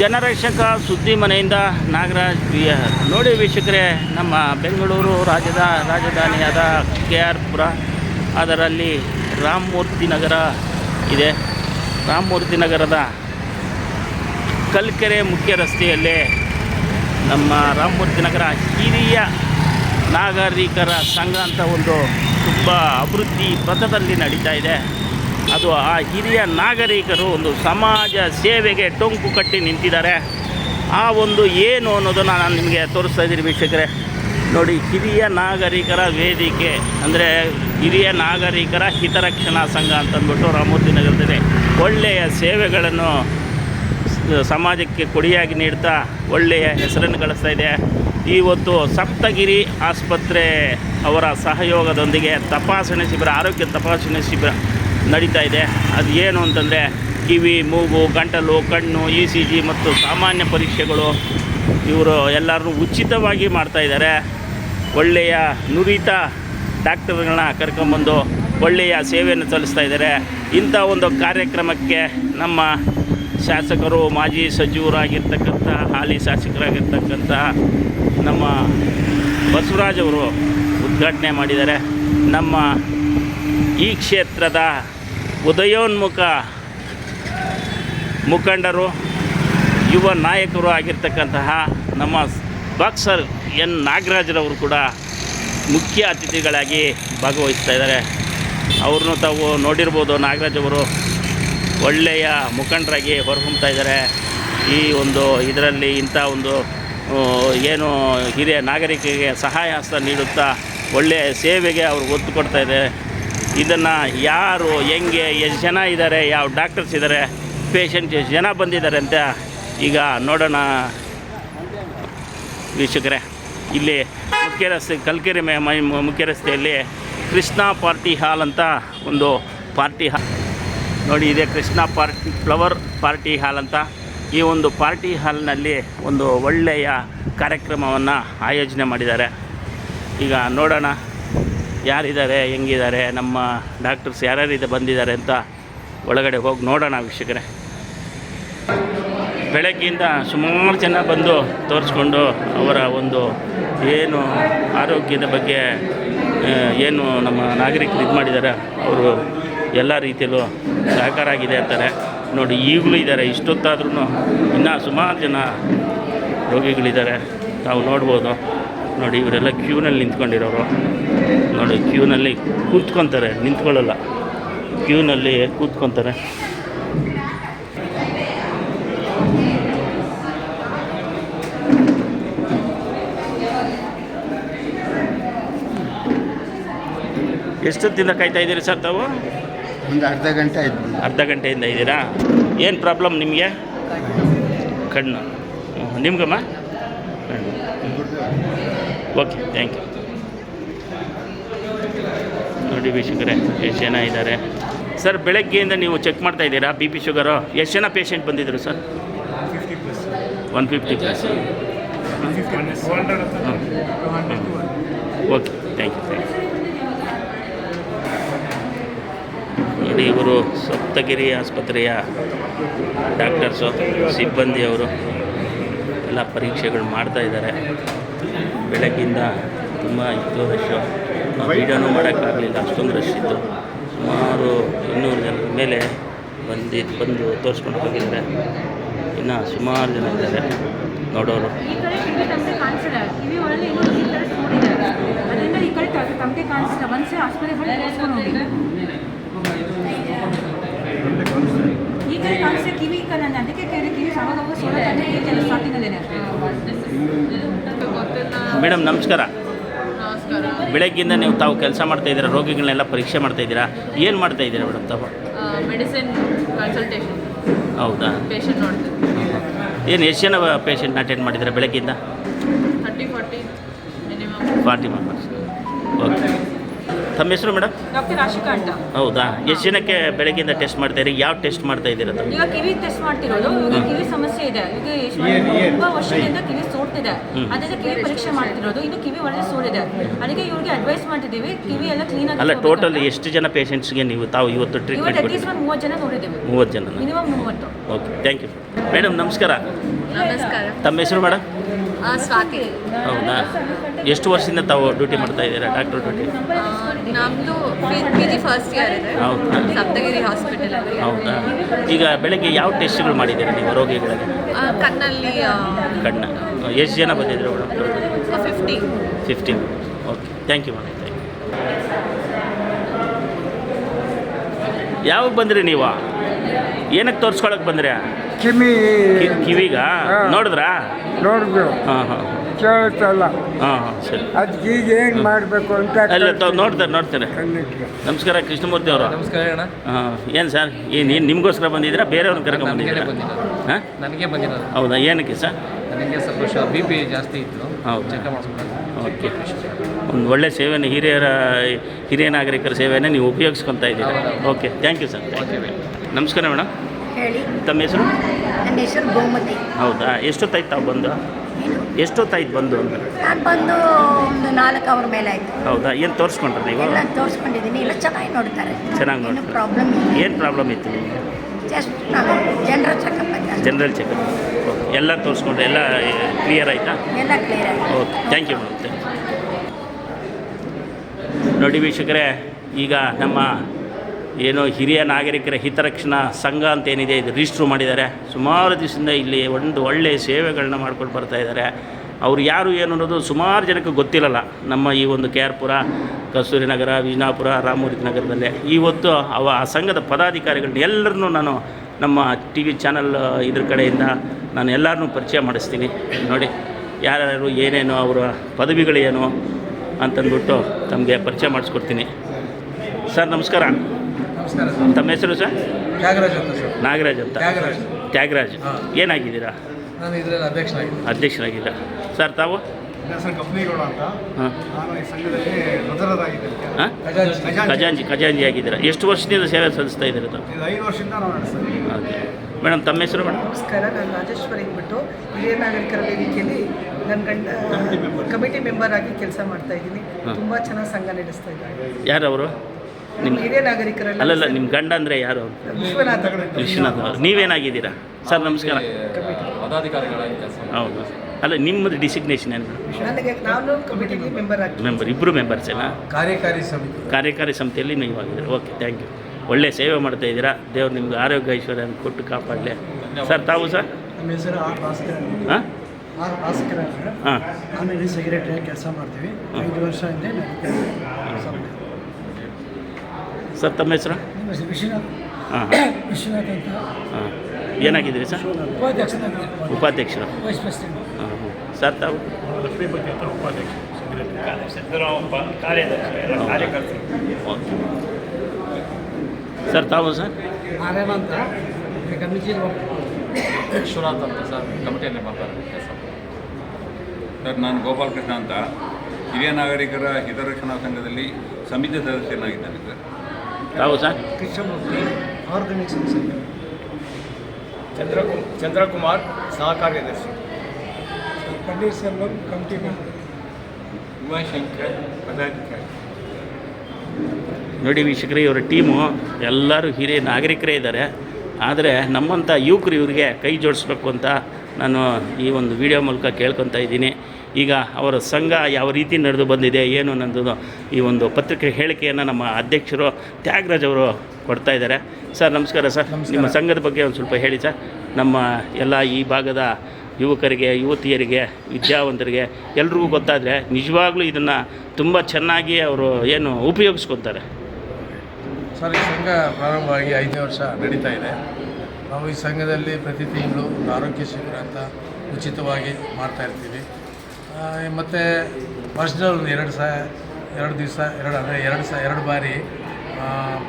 ಜನರಕ್ಷಕ ಸುದ್ದಿ ಮನೆಯಿಂದ ನಾಗರಾಜ್ ಬಿ ನೋಡಿ ವೀಕ್ಷಕರೇ, ನಮ್ಮ ಬೆಂಗಳೂರು ರಾಜ್ಯದ ರಾಜಧಾನಿಯಾದ ಕೆ ಆರ್ ಪುರ ಅದರಲ್ಲಿ ರಾಮಮೂರ್ತಿ ನಗರ ಇದೆ. ರಾಮಮೂರ್ತಿ ನಗರದ ಕಲ್ಕೆರೆ ಮುಖ್ಯ ರಸ್ತೆಯಲ್ಲೇ ನಮ್ಮ ರಾಮಮೂರ್ತಿ ನಗರ ಹಿರಿಯ ನಾಗರಿಕರ ಸಂಘ ಅಂತ ಒಂದು ತುಂಬ ಅಭಿವೃದ್ಧಿ ಪಥದಲ್ಲಿ ನಡೀತಾ ಇದೆ. ಅದು ಆ ಹಿರಿಯ ನಾಗರಿಕರು ಒಂದು ಸಮಾಜ ಸೇವೆಗೆ ಟೊಂಕು ಕಟ್ಟಿ ನಿಂತಿದ್ದಾರೆ. ಆ ಒಂದು ಏನು ಅನ್ನೋದನ್ನು ನಾನು ನಿಮಗೆ ತೋರಿಸ್ತಾ ಇದ್ದೀನಿ ವೀಕ್ಷಕರೇ. ನೋಡಿ, ಹಿರಿಯ ನಾಗರಿಕರ ವೇದಿಕೆ ಅಂದರೆ ಹಿರಿಯ ನಾಗರಿಕರ ಹಿತರಕ್ಷಣಾ ಸಂಘ ಅಂತಂದ್ಬಿಟ್ಟು ರಾಮಮೂರ್ತಿ ನಗರದಲ್ಲಿ ಒಳ್ಳೆಯ ಸೇವೆಗಳನ್ನು ಸಮಾಜಕ್ಕೆ ಕೊಡಿಯಾಗಿ ನೀಡ್ತಾ ಒಳ್ಳೆಯ ಹೆಸರನ್ನು ಗಳಿಸ್ತಾ ಇದೆ. ಇವತ್ತು ಸಪ್ತಗಿರಿ ಆಸ್ಪತ್ರೆ ಅವರ ಸಹಯೋಗದೊಂದಿಗೆ ತಪಾಸಣೆ ಶಿಬಿರ, ಆರೋಗ್ಯ ತಪಾಸಣೆ ಶಿಬಿರ ನಡೀತಾ ಇದೆ. ಅದು ಏನು ಅಂತಂದರೆ ಕಿವಿ, ಮೂಗು, ಗಂಟಲು, ಕಣ್ಣು, ಇ ಸಿ ಜಿ ಮತ್ತು ಸಾಮಾನ್ಯ ಪರೀಕ್ಷೆಗಳು ಇವರು ಎಲ್ಲರೂ ಉಚಿತವಾಗಿ ಮಾಡ್ತಾಯಿದ್ದಾರೆ ಒಳ್ಳೆಯ ನುರಿತ ಡಾಕ್ಟರ್ಗಳನ್ನ ಕರ್ಕೊಂಬಂದು ಒಳ್ಳೆಯ ಸೇವೆಯನ್ನು ಸಲ್ಲಿಸ್ತಾ ಇದ್ದಾರೆ. ಇಂಥ ಒಂದು ಕಾರ್ಯಕ್ರಮಕ್ಕೆ ನಮ್ಮ ಶಾಸಕರು, ಮಾಜಿ ಸಚಿವರಾಗಿರ್ತಕ್ಕಂಥ, ಹಾಲಿ ಶಾಸಕರಾಗಿರ್ತಕ್ಕಂಥ ನಮ್ಮ ಬಸವರಾಜ್ ಅವರು ಉದ್ಘಾಟನೆ ಮಾಡಿದ್ದಾರೆ. ನಮ್ಮ ಈ ಕ್ಷೇತ್ರದ ಉದಯೋನ್ಮುಖ ಮುಖಂಡರು, ಯುವ ನಾಯಕರು ಆಗಿರ್ತಕ್ಕಂತಹ ನಮ್ಮ ಬಾಕ್ಸರ್ ಎನ್. ನಾಗರಾಜ್ರವರು ಕೂಡ ಮುಖ್ಯ ಅತಿಥಿಗಳಾಗಿ ಭಾಗವಹಿಸ್ತಾ ಇದ್ದಾರೆ. ಅವ್ರನ್ನೂ ತಾವು ನೋಡಿರ್ಬೋದು, ನಾಗರಾಜ್ ಅವರು ಒಳ್ಳೆಯ ಮುಖಂಡರಾಗಿ ಹೊರಹೊಮ್ತಾ ಇದ್ದಾರೆ. ಈ ಒಂದು ಇದರಲ್ಲಿ ಇಂಥ ಒಂದು ಏನು ಹಿರಿಯ ನಾಗರಿಕರಿಗೆ ಸಹಾಯ ಹಸ್ತ ನೀಡುತ್ತಾ ಒಳ್ಳೆಯ ಸೇವೆಗೆ ಅವರು ಒತ್ತು ಕೊಡ್ತಾ ಇದೆ ಇದನ್ನು ಯಾರು, ಹೆಂಗೆ, ಎಷ್ಟು ಜನ ಇದ್ದಾರೆ ಯಾವ ಡಾಕ್ಟರ್ಸ್ ಇದ್ದಾರೆ ಪೇಷಂಟ್ ಎಷ್ಟು ಜನ ಬಂದಿದ್ದಾರೆ ಅಂತ ಈಗ ನೋಡೋಣ. ವೀಕ್ಷಕರೇ, ಇಲ್ಲಿ ಮುಖ್ಯ ರಸ್ತೆ, ಕಲ್ಕೆರೆ ಮೇ ಮೈ ಮುಖ್ಯ ರಸ್ತೆಯಲ್ಲಿ ಕೃಷ್ಣ ಪಾರ್ಟಿ ಹಾಲ್ ಅಂತ ಒಂದು ಪಾರ್ಟಿ ಹಾಲ್. ನೋಡಿ, ಇದೆ Krishna party, flower party hall ಅಂತ. ಈ ಒಂದು ಪಾರ್ಟಿ ಹಾಲ್ನಲ್ಲಿ ಒಂದು ಒಳ್ಳೆಯ ಕಾರ್ಯಕ್ರಮವನ್ನು ಆಯೋಜನೆ ಮಾಡಿದ್ದಾರೆ. ಈಗ ನೋಡೋಣ. ಯಾರಿದ್ದಾರೆ, ಹೆಂಗಿದ್ದಾರೆ, ನಮ್ಮ ಡಾಕ್ಟರ್ಸ್ ಯಾರ್ಯಾರಿದೆ ಬಂದಿದ್ದಾರೆ ಅಂತ ಒಳಗಡೆ ಹೋಗಿ ನೋಡೋಣ ವೀಕ್ಷಕರೇ. ಬೆಳಗ್ಗೆಯಿಂದ ಸುಮಾರು ಜನ ಬಂದು ತೋರಿಸ್ಕೊಂಡು ಅವರ ಒಂದು ಏನು ಆರೋಗ್ಯದ ಬಗ್ಗೆ ಏನು ನಮ್ಮ ನಾಗರಿಕರು ಇದು ಮಾಡಿದ್ದಾರೆ, ಅವರು ಎಲ್ಲ ರೀತಿಯಲ್ಲೂ ಸಹಕಾರ ಆಗಿದೆ ಅಂತಾರೆ. ನೋಡಿ, ಈಗಲೂ ಇದ್ದಾರೆ ಇಷ್ಟೊತ್ತಾದ್ರೂ ಇನ್ನೂ ಸುಮಾರು ಜನ ರೋಗಿಗಳಿದ್ದಾರೆ. ತಾವು ನೋಡ್ಬೋದು. ನೋಡಿ, ಇವರೆಲ್ಲ ಕ್ಯೂನಲ್ಲಿ ನಿಂತ್ಕೊಂಡಿರೋರು. ನೋಡಿ ಕ್ಯೂನಲ್ಲಿ ಕೂತ್ಕೊತಾರೆ ನಿಂತ್ಕೊಳ್ಳಲ್ಲ. ಕ್ಯೂನಲ್ಲಿ ಕೂತ್ಕೊತಾರೆ. ಎಷ್ಟೊತ್ತಿಂದ ಕಾಯ್ತಾ ಇದ್ದೀರಿ ಸರ್ ತಾವು? ಒಂದು ಅರ್ಧ ಗಂಟೆ ಆಯ್ತು. ಅರ್ಧ ಗಂಟೆಯಿಂದ ಇದ್ದೀರಾ? ಏನು ಪ್ರಾಬ್ಲಮ್ ನಿಮಗೆ? ಕಣ್ಣು. ನಿಮ್ಗಮ್ಮ? ಓಕೆ ಥ್ಯಾಂಕ್ ಯು ನೋಡಿ ವೀಕ್ಷಕರೇ ಎಷ್ಟು ಜನ ಇದ್ದಾರೆ. ಸರ್ ಬೆಳಗ್ಗೆಯಿಂದ ನೀವು ಚೆಕ್ ಮಾಡ್ತಾ ಇದ್ದೀರಾ ಬಿ ಪಿ ಶುಗರು? ಎಷ್ಟು ಜನ ಪೇಷಂಟ್ ಬಂದಿದ್ದರು sir? One fifty plus okay thank you thank you ನೋಡಿ ಇವರು ಸಪ್ತಗಿರಿ ಆಸ್ಪತ್ರೆಯ ಡಾಕ್ಟರ್ಸು ಸಿಬ್ಬಂದಿಯವರು ಎಲ್ಲ ಪರೀಕ್ಷೆಗಳು ಮಾಡ್ತಾ ಇದ್ದಾರೆ. ಬೆಳಗ್ಗಿಂದ ತುಂಬ ಇತ್ತು ರಶ್ಶು ವೀಡಿಯೋನೂ ಮಾಡೋಕ್ಕಾಗಲಿಲ್ಲ ಅಷ್ಟೊಂದು ರಶ್ ಇತ್ತು. ಸುಮಾರು ಇನ್ನೂರು ಜನ ಮೇಲೆ ಬಂದು ಬಂದು ತೋರಿಸ್ಕೊಂಡು ಹೋಗಿದ್ದಾರೆ. ಇನ್ನು ಸುಮಾರು ಜನ ಇದ್ದಾರೆ ನೋಡೋರು. ಈ ಕಡೆ ಕಿವಿ ನಾನು ಅದಕ್ಕೆ ಕಿವಿ ಅವಾಗ ಮೇಡಮ್ ನಮಸ್ಕಾರ. ಬೆಳಗ್ಗಿಂದ ನೀವು ತಾವು ಕೆಲಸ ಮಾಡ್ತಾ ಇದ್ದೀರಾ ರೋಗಿಗಳನ್ನೆಲ್ಲ ಪರೀಕ್ಷೆ ಮಾಡ್ತಾ ಇದ್ದೀರಾ ಏನು ಮಾಡ್ತಾ ಇದ್ದೀರಾ ಮೇಡಮ್ ತಾವು? ಮೆಡಿಸಿನ್ ಕನ್ಸಲ್ಟೇಷನ್ ಹೌದಾ? ಪೇಷಂಟ್ ನೋಡ್ತೀವಿ. ಏನು ಎಷ್ಟು ಜನ ಪೇಷಂಟ್ನ ಅಟೆಂಡ್ ಮಾಡಿದ್ದೀರಾ ಬೆಳಗ್ಗಿಂದ thirty forty minimum forty members. Okay. ತಮ್ಮ ಹೆಸರು ಮೇಡಮ್? ಡಾಕ್ಟರ್ ಆಶಿಕಾ ಅಂತ ಹೌದಾ? ಎಷ್ಟು ಜನಕ್ಕೆ ಬೆಳಗ್ಗೆಯಿಂದ ಟೆಸ್ಟ್ ಮಾಡ್ತಾ ಇದ್ದೀರಿ? ಯಾವ ಟೆಸ್ಟ್ ಮಾಡ್ತಾ ಇದ್ದೀರಾ ತಾವು ಈಗ ಕಿವಿ ಟೆಸ್ಟ್ ಮಾಡ್ತಿರೋದು. ಕಿವಿ ಸಮಸ್ಯೆ ಇದೆ. ಎಷ್ಟು ತುಂಬಾ ವರ್ಷದಿಂದ ಕಿವಿ ಸೋಡ್ತಿದೆ ಅದರಿಂದ ಕಿವಿ ಪರೀಕ್ಷೆ ಮಾಡ್ತಿರೋದು. ಇನ್ನು ಕಿವಿ ಒಳ್ಳೆ ಸೋಡಿದೆ ಅದಕ್ಕೆ ಇವ್ರಿಗೆ ಅಡ್ವೈಸ್ ಮಾಡ್ತಿದ್ದೀವಿ. ಕಿವಿ ಎಲ್ಲ ಕ್ಲೀನ್ ಆಗಿ ಅಲ್ಲ ಟೋಟಲ್ ಎಷ್ಟು ಜನ ಪೇಷಂಟ್ಸ್ಗೆ ನೀವು ತಾವು ಇವತ್ತು ಟ್ರೀಟ್ಮೆಂಟ್ ಕೊಟ್ಟಿದ್ದೀರಿ? ಒಂದು ಮೂವತ್ತು ಜನ ನೋಡಿದ್ದೀವಿ. ಮೂವತ್ತು ಜನ ಮಿನಿಮಮ್ ಮೂವತ್ತು. ಓಕೆ ಥ್ಯಾಂಕ್ ಯು ಮೇಡಮ್ ನಮಸ್ಕಾರ. ನಮಸ್ಕಾರ. ತಮ್ಮ ಹೆಸರು ಮೇಡಮ್ ಸ್ವಾತಿ. ಹೌದಾ? ಎಷ್ಟು ವರ್ಷದಿಂದ ತಾವು ಡ್ಯೂಟಿ ಮಾಡ್ತಾ ಇದ್ದೀರಾ ಡಾಕ್ಟರ್ ಡ್ಯೂಟಿ? ನಮ್ಮದು ಪಿ ಜಿ ಫಸ್ಟ್ ಇಯರ್ ಇದೆ. ಹೌದಾ? ಸಪ್ತಗಿರಿ ಹಾಸ್ಪಿಟಲಲ್ಲಿ ಹೌದಾ? ಈಗ ಬೆಳಗ್ಗೆ ಯಾವ ಟೆಸ್ಟ್ಗಳು ಮಾಡಿದ್ದೀರಾ ನೀವು ರೋಗಿಗಳಿಗೆ? ಕಣ್ಣಲ್ಲಿ ಕಣ್ಣ. ಎಷ್ಟು ಜನ ಬಂದಿದ್ರು madam? Fifty fifteen okay thank you madam thank you ಯಾವಾಗ ಬಂದ್ರಿ ನೀವು? ಏನಕ್ಕೆ ತೋರಿಸ್ಕೊಳಕ್ಕೆ ಬಂದ್ರಿ? ಕಿಮಿ ಕಿವಿಗ? ನೋಡಿದ್ರಾ? ನೋಡಿದ್ರು ಹಾಂ ಹಾಂ. ಕೇಳ್ತಲ್ಲ ಹಾಂ ಹಾಂ ಸರಿ. ಅದಕ್ಕೆ ಈಗ ಏನು ಮಾಡಬೇಕು ಅಂತ ಅಲ್ಲ ತಾವು ನೋಡ್ತಾರೆ ನೋಡ್ತಾರೆ. ನಮಸ್ಕಾರ ಕೃಷ್ಣಮೂರ್ತಿ ಅವರು. ನಮಸ್ಕಾರ ಅಣ್ಣ. ಹಾಂ ಏನು ಸರ್ ಏನು ಏನು ನಿಮಗೋಸ್ಕರ ಬಂದಿದ್ದೀರಾ ಬೇರೆಯವ್ರನ್ನ ಕರ್ಕೊಂಡು ಬಂದಿದ್ದೀರಾ? ಹಾಂ? ನನಗೆ ಬಂದಿರೋದು. ಹೌದಾ ಏನಕ್ಕೆ ಸರ್? ನನಗೆ ಸ್ವಲ್ಪ ಬಿ ಪಿ ಜಾಸ್ತಿ ಇತ್ತು. ಹೌದು? ಚೆಕ್ ಮಾಡಿಸ್ಕೊಂಡು ಓಕೆ. ಒಂದು ಒಳ್ಳೆ ಸೇವೆಯನ್ನು ಹಿರಿಯರ ಹಿರಿಯ ನಾಗರಿಕರ ಸೇವೆಯನ್ನು ನೀವು ಉಪಯೋಗಿಸ್ಕೊತಾ ಇದ್ದೀರಾ? Okay thank you sir. Thank you ನಮಸ್ಕಾರ ಮೇಡಮ್. ಹೇಳಿ. ತಮ್ಮ ಹೆಸರು? ನನ್ನ ಹೆಸರು ಗೋಮತಿ. ಹೌದಾ? ಎಷ್ಟೊತ್ತಾಯ್ತು ತಾವು ಬಂದು? ಎಷ್ಟೊತ್ತಾಯ್ತು ಬಂದು? ಅಂತ ನಾನು ಬಂದು ಒಂದು ನಾಲ್ಕು ಅವರ್ ಮೇಲೆ ಆಯ್ತು. ಹೌದಾ? ಏನು ತೋರಿಸ್ಕೊಂಡ್ರೆ ನೀವು? ಎಲ್ಲ ತೋರಿಸ್ಕೊಂಡಿದ್ದೀನಿ ಎಲ್ಲ ಚೆನ್ನಾಗಿ ನೋಡ್ತಾರೆ. ಚೆನ್ನಾಗಿ ನೋಡ್ತಾರೆ. ಪ್ರಾಬ್ಲಮ್ ಏನು ಪ್ರಾಬ್ಲಮ್ ಇತ್ತು ನಿಮಗೆ? ಜಸ್ಟ್ ನಾನು ಜನರಲ್ ಚೆಕಪ್ ಅಂತ ಜನರಲ್ ಚೆಕಪ್ ಎಲ್ಲ ತೋರಿಸ್ಕೊಂಡ್ರೆ ಎಲ್ಲ ಕ್ಲಿಯರ್ ಆಯಿತಾ? ಎಲ್ಲ ಕ್ಲಿಯರ್ ಆಯ್ತು. ಓಕೆ ಥ್ಯಾಂಕ್ ಯು ಮೇಡಮ್ ನೋಡಿ ವೀಕ್ಷಕರೇ ಈಗ ನಮ್ಮ ಏನು ಹಿರಿಯ ನಾಗರಿಕರ ಹಿತರಕ್ಷಣಾ ಸಂಘ ಅಂತ ಏನಿದೆ ಇದು ರಿಜಿಸ್ಟ್ರು ಮಾಡಿದ್ದಾರೆ. ಸುಮಾರು ದಿವಸದಿಂದ ಇಲ್ಲಿ ಒಂದು ಒಳ್ಳೆಯ ಸೇವೆಗಳನ್ನ ಮಾಡ್ಕೊಂಡು ಬರ್ತಾ ಇದ್ದಾರೆ. ಅವ್ರು ಯಾರು ಏನು ಅನ್ನೋದು ಸುಮಾರು ಜನಕ್ಕೆ ಗೊತ್ತಿರಲ್ಲ. ನಮ್ಮ ಈ ಒಂದು ಕೆ ಆರ್ ಪುರ ಕಸ್ತೂರಿ ನಗರ ವಿಜಯಪುರ ರಾಮಮೂರ್ತಿ ನಗರದಲ್ಲೇ. ಇವತ್ತು ಅವ ಆ ಸಂಘದ ಪದಾಧಿಕಾರಿಗಳನ್ನ ಎಲ್ಲರನ್ನೂ ನಾನು ನಮ್ಮ ಟಿ ವಿ ಚಾನಲ್ ಇದ್ರ ಕಡೆಯಿಂದ ನಾನು ಎಲ್ಲರನ್ನೂ ಪರಿಚಯ ಮಾಡಿಸ್ತೀನಿ. ನೋಡಿ, ಯಾರ್ಯಾರು ಏನೇನು ಅವರ ಪದವಿಗಳೇನು ಅಂತಂದ್ಬಿಟ್ಟು ತಮಗೆ ಪರಿಚಯ ಮಾಡಿಸ್ಕೊಡ್ತೀನಿ. ಸರ್, ನಮಸ್ಕಾರ. ನಮಸ್ಕಾರ ತಮ್ಮ ಹೆಸರು ಸರ್? ತ್ಯಾಗರಾಜ್ ಅಂತ ಸರ್. ನಾಗರಾಜ್ ಅಂತ. ತ್ಯಾಗರಾಜ್. ತ್ಯಾಗರಾಜ್. ಏನಾಗಿದ್ದೀರಾ? ನಾನು ಇದರಲ್ಲಿ ಅಧ್ಯಕ್ಷನಾಗಿದ್ದೀನಿ. ಅಧ್ಯಕ್ಷರಾಗಿದ್ದೀರಾ? ಸರ್ ತಾವು? ಸರ್ ಕಂಪ್ನಿಗಳು ಅಂತ. ಹಾಂ. ನಾನು ಈ ಸಂಘದಲ್ಲಿ ಹಾಂ? ಖಜಾಂಚಿ. ಖಜಾಂಜಿ ಖಜಾಂಜಿ ಆಗಿದ್ದೀರಾ? ಎಷ್ಟು ವರ್ಷದಿಂದ ಸೇವೆ ಸಲ್ಲಿಸ್ತಾ ಇದ್ದೀರಾ ತಾವು? ಇದು ಐದು ವರ್ಷದಿಂದ ನಾವು ನಡೆಸ್ತೀವಿ ಮೇಡಮ್ ತಮ್ಮ ಹೆಸರು ಮೇಡಮ್? ನಮಸ್ಕಾರ ನಾನು ರಾಜೇಶ್ವರಿ ಬಿಟ್ಟು ಹಿರಿಯ ನಾಗರಿಕರ ವೇದಿಕೆಯಲ್ಲಿ ನನ್ನ ಗಂಡ ಕಮಿಟಿ ಮೆಂಬರ್ ಆಗಿ ಕೆಲಸ ಮಾಡ್ತಾ ಇದ್ದೀನಿ. ತುಂಬ ಚೆನ್ನಾಗಿ ಸಂಘ ನಡೆಸ್ತಾ ಇದ್ದಾರೆ ಯಾರು ಅವರು ನಿಮ್ಮ ಹಿರಿಯ ನಾಗರಿಕರೆಲ್ಲ. ಅಲ್ಲಲ್ಲ ನಿಮ್ಮ ಗಂಡ ಅಂದರೆ ಯಾರು? ವಿಶ್ವನಾಥ ವಿಶ್ವನಾಥ್ ಅವರು. ನೀವೇನಾಗಿದ್ದೀರಾ? ಸರ್ ನಮಸ್ಕಾರ. ಪದಾಧಿಕಾರಿಗಳಾಗಿ ಕೆಲಸ. ಹೌದು. ಅಲ್ಲ ನಿಮ್ಮದು ಡಿಸಿಗ್ನೇಷನ್ ಏನು? ನನಗೆ ನಾನು ಮೆಂಬರ್ ಆಗಿ ಮೆಂಬರ್ ಇಬ್ಬರು ಮೆಂಬರ್ಸೇನಾ ಕಾರ್ಯಕಾರಿ ಸಮಿತಿ. ಕಾರ್ಯಕಾರಿ ಸಮಿತಿಯಲ್ಲಿ ನೀವು ಆಗಿದ್ದೀರಾ. ಓಕೆ ಥ್ಯಾಂಕ್ ಯು ಒಳ್ಳೆ ಸೇವೆ ಮಾಡ್ತಾ ಇದ್ದೀರಾ. ದೇವ್ರು ನಿಮ್ಗೆ ಆರೋಗ್ಯ ಐಶ್ವರ್ಯ ಕೊಟ್ಟು ಕಾಪಾಡಲಿ. ಸರ್ ತಾವು ಸರ್? ನಮ್ಮ ಹೆಸರು ಆರ್ ಭಾಸ್ಕರ್ ಅಂತ. ಹಾಂ? ಆರ್ ಭಾಸ್ಕರ್ ಅಂತ. ಹಾಂ. ನಾನು ಇಲ್ಲಿ ಸೆಕ್ರೆಟರಿಯಾಗಿ ಕೆಲಸ ಮಾಡ್ತೀವಿ. ಐದು ವರ್ಷ ಹಿಂದೆ ಕೆಲಸ ಇದೆ. ಸರ್ ತಮ್ಮ ಹೆಸರು? ಹಾಂ ಹಾಂ. ಹಾಂ. ಏನಾಗಿದ್ದೀರಿ ಸರ್? ಉಪಾಧ್ಯಕ್ಷ ಉಪಾಧ್ಯಕ್ಷ ವೈಸ್ ಪ್ರೆಸಿಡೆಂಟ್ ಹಾಂ ಹಾಂ. ಸರ್ ತಾವು? ಓಕೆ. ಸರ್ ತಾವು ಸರ್? ಅಂತ. ಕಮಿಟಿ ವಿಶ್ವನಾಥ್ ಅಂತ ಸರ್ ಕಮಿಟಿಯಲ್ಲಿ ಮಾತಾಡೋದು ಕೆಲಸ ಸರ್ ನಾನು ಗೋಪಾಲಕೃಷ್ಣ ಅಂತ. ಹಿರಿಯ ನಾಗರಿಕರ ಹಿತರಕ್ಷಣಾ ಸಂಘದಲ್ಲಿ ಸಮಿತಿ ಸದಸ್ಯನಾಗಿದ್ದೇನೆ ಸರ್. ತಾವು ಸರ್ ಕೃಷ್ಣಮೂರ್ತಿ ಚಂದ್ರಕು ಚಂದ್ರಕುಮಾರ್ ಸಹ ಕಾರ್ಯದರ್ಶಿ ಪನ್ನೀರ್ ಸೆಲ್ವಂ ಕಮಿಟಿ ಮೆಂಬರ್ ಉಮಾಶಂಕರ್ ಪದಾಧಿಕಾರಿ ನೋಡಿ ವೀಕ್ಷಕರೇ ಇವರ ಟೀಮು ಎಲ್ಲರೂ ಹಿರಿಯ ನಾಗರಿಕರೇ ಇದ್ದಾರೆ. ಆದರೆ ನಮ್ಮಂಥ ಯುವಕರು ಇವರಿಗೆ ಕೈ ಜೋಡಿಸ್ಬೇಕು ಅಂತ ನಾನು ಈ ಒಂದು ವಿಡಿಯೋ ಮೂಲಕ ಕೇಳ್ಕೊತಾ ಇದ್ದೀನಿ. ಈಗ ಅವರ ಸಂಘ ಯಾವ ರೀತಿ ನಡೆದು ಬಂದಿದೆ ಏನು ಅನ್ನೋದು ಈ ಒಂದು ಪತ್ರಿಕೆ ಹೇಳಿಕೆಯನ್ನು ನಮ್ಮ ಅಧ್ಯಕ್ಷರು ತ್ಯಾಗರಾಜ್ ಅವರು ಕೊಡ್ತಾ ಇದ್ದಾರೆ. ಸರ್ ನಮಸ್ಕಾರ ಸರ್. ನಿಮ್ಮ ಸಂಘದ ಬಗ್ಗೆ ಒಂದು ಸ್ವಲ್ಪ ಹೇಳಿ ಸರ್. ನಮ್ಮ ಎಲ್ಲ ಈ ಭಾಗದ ಯುವಕರಿಗೆ ಯುವತಿಯರಿಗೆ ವಿದ್ಯಾವಂತರಿಗೆ ಎಲ್ರಿಗೂ ಗೊತ್ತಾದರೆ ನಿಜವಾಗ್ಲೂ ಇದನ್ನು ತುಂಬ ಚೆನ್ನಾಗಿ ಅವರು ಏನು ಉಪಯೋಗಿಸ್ಕೊತಾರೆ. ಸರ್ ಈ ಸಂಘ ಪ್ರಾರಂಭವಾಗಿ ಐದನೇ ವರ್ಷ ನಡೀತಾ ಇದೆ. ನಾವು ಈ ಸಂಘದಲ್ಲಿ ಪ್ರತಿ ತಿಂಗಳು ಆರೋಗ್ಯ ಶಿಬಿರ ಅಂತ ಉಚಿತವಾಗಿ ಮಾಡ್ತಾ ಇರ್ತೀವಿ. ಮತ್ತು ವರ್ಷದಲ್ಲಿ ಎರಡು ಸಹ, ಎರಡು ದಿವಸ, ಎರಡು ಅಂದರೆ ಎರಡು ಸಹ, ಎರಡು ಬಾರಿ